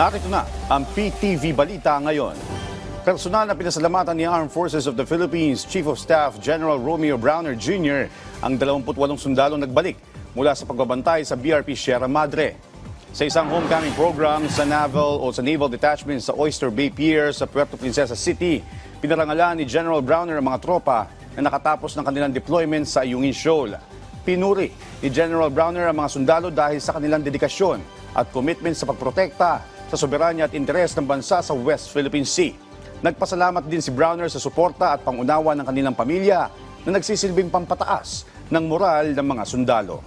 Narito na ang PTV Balita ngayon. Personal na pinasalamatan ni Armed Forces of the Philippines Chief of Staff General Romeo Browner Jr. ang 28 sundalo nagbalik mula sa pagbabantay sa BRP Sierra Madre. Sa isang homecoming program sa Naval o sa Naval Detachment sa Oyster Bay Pier sa Puerto Princesa City, pinarangalan ni General Browner ang mga tropa na nakatapos ng kanilang deployment sa Ayungin Shoal. Pinuri ni General Browner ang mga sundalo dahil sa kanilang dedikasyon at commitment sa pagprotekta sa soberanya at interes ng bansa sa West Philippine Sea. Nagpasalamat din si Browner sa suporta at pangunawa ng kanilang pamilya na nagsisilbing pampataas ng moral ng mga sundalo.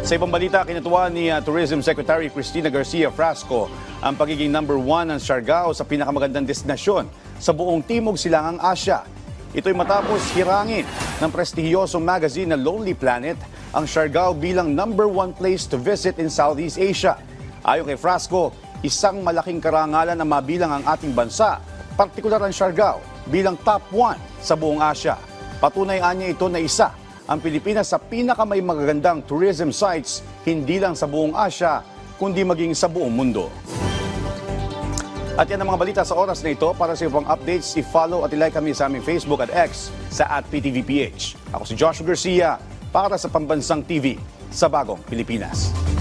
Sa ibang balita, kinutuwa ni uh, Tourism Secretary Cristina Garcia Frasco ang pagiging number one ng Siargao sa pinakamagandang destinasyon sa buong Timog Silangang Asya. Ito'y matapos hirangin ng prestihiyosong magazine na Lonely Planet ang Siargao bilang number one place to visit in Southeast Asia. Ayon kay Frasco, isang malaking karangalan na mabilang ang ating bansa, partikular ang Siargao bilang top one sa buong Asya. Patunay anya ito na isa ang Pilipinas sa pinakamay magagandang tourism sites hindi lang sa buong Asya, kundi maging sa buong mundo. At yan ang mga balita sa oras na ito. Para sa ibang updates, i-follow at i-like kami sa aming Facebook at X sa at PTVPH. Ako si Joshua Garcia para sa Pambansang TV sa Bagong Pilipinas.